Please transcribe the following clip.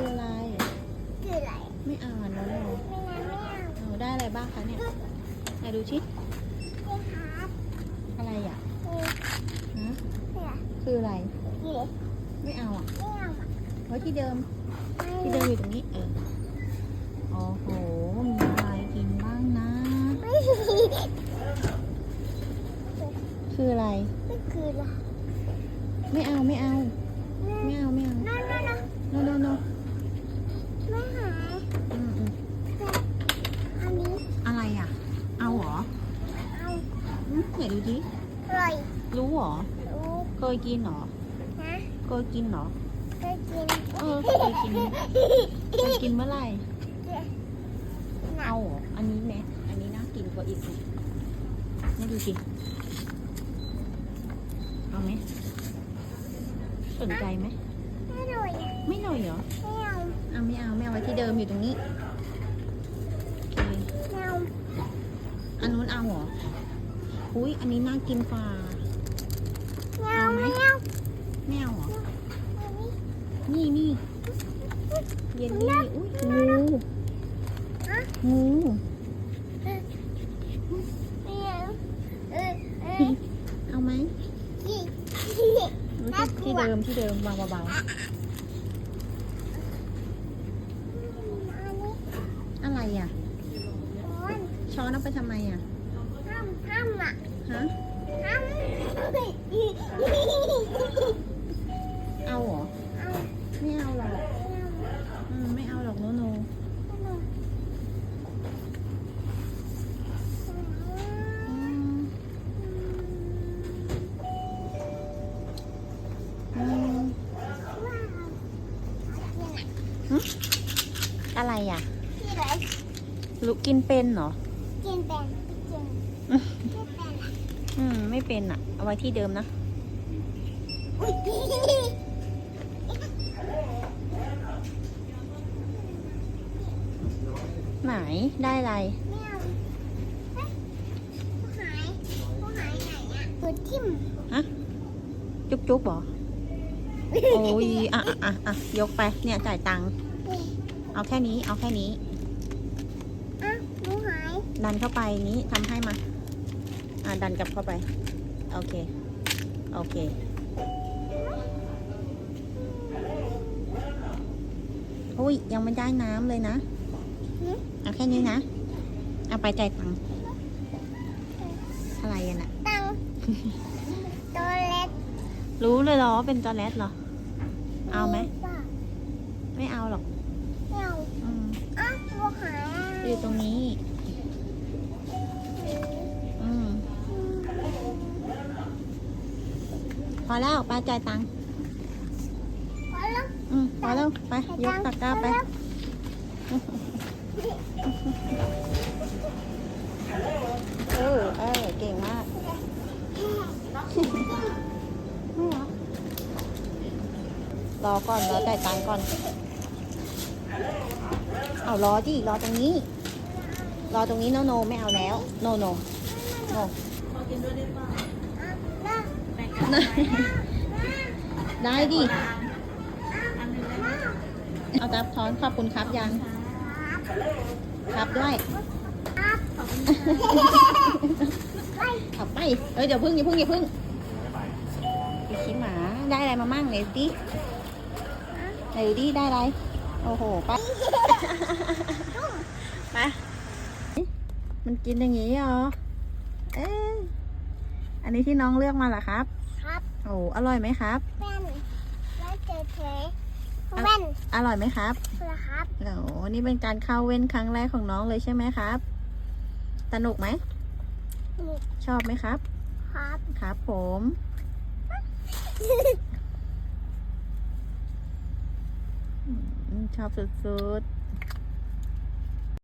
คืออะไร คืออะไร ไม่อ่านแล้วเหรอไม่งั้นไม่เอาเออได้อะไรบ้างคะเนี่ยไหนดูชิไม่ครับอะไรอะคือฮะเสือคืออะไรเสือไม่เอาอะไม่เอาอะไว้ที่เดิมไม่ที่เดิมอยู่ตรงนี้ เออ โอ้โห มีอะไรกินบ้างนะไม่คืออะไร ไม่คืออะไร ไม่เอาไม่เอา ไม่เอาไม่เอานั่นนั่นนั่น โนโนโน ไม่หาย อืมอืม อันนี้ อะไรอะ เอาเหรอ เอา อืมไหน ดูดิอร่อยรู้เหรอ รู้เคยกินเหรอนะเคยกินเหรอ เคยกินเออเคยกิน เคยกินเมื่อไหร่เอาเหรออันนี้ไหมอันนี้น่ากินกว่าอีกนี่ดูสิเอาไหมสนใจไหมไม่อร่อยไม่หน่อยเหรอไม่เอาเอาไม่เอาไม่เอาไว้ที่เดิมอยู่ตรงนี้โอเค ไม่เอา อันนู้นเอาเหรอ อุ้ยอันนี้น่ากินกว่าไม่เอาไม่เอาไม่เอาเหรออันนี้นี่นี่เยลลี่อุ้ยงูฮะงูไม่เอาเออเออเอาไหมนี่รู้น่าที่กลัวที่เดิมที่เดิมวางเบาอันนี้ๆอะไรอะร้อนช้อนเอาไปทำไมอะห้ามห้ามอะ ฮะห้ามเอาเหรอเอาไม่เอาหรอกอืมไม่เอาหรอกโนโนอืมอืมอะไรอะที่ไหนลูกกินเป็นเหรอ กินเป็นกินไม่เป็นอืม ไม่เป็นอะเอาไว้ที่เดิมนะอุ้ยไหนได้อะไรไม่เอาเฮ้ยผู้หายผู้หายไหนอะตัวทิ่มจุ๊บจุ๊บเหรอโอ้ยอะอะอะอะยกไปเนี่ยจ่ายตังค์เอาแค่นี้เอาแค่นี้อะผู้หายดันเข้าไปนี้ทำให้มา อ่าดันกลับเข้าไป โอเค โอเคอุ้ย ยังไม่ได้น้ำเลยนะเอาแค่นี้นะ เอาไปจ่ายตังค์อะไรอะน่ะ ตังตัวเล็กรู้เลยเหรอว่าเป็นจอแรดเหรอ เอาไหมป่ะไพอแล้วไปจ่ายตังค์พอแล้วอืมพอแล้วไปยกตะกร้าไปเออเออเก่งมากรอก่อนรอจ่ายตังค์ก่อน เอารอที่รอตรงนี้ รอตรงนี้โนโนไม่เอาแล้ว โนโนโนอะแล้ว ได้ดิ เอาจับช้อนขอบคุณครับยัง ครับด้วย ขับไป เอ้ยเดี๋ยวพึ่งอย่าพึ่งอย่าพึ่งไปขี้หมา ได้อะไรมามั่งไหนดิไหนดูดิได้อะไร โอ้โหไปไปมันกินอย่างงี้เหรอ เอ๊ะอันนี้ที่น้องเลือกมาเหรอครับครับโอ้อร่อยไหมครับแว่นแล้วเจอเทแว่นอร่อยไหมครับเหรอครับโอ้นี่เป็นการเข้าเว้นครั้งแรกของน้องเลยใช่ไหมครับ สนุกไหมนี่ชอบไหมครับ ครับ ครับผมอืมชอบสุดๆ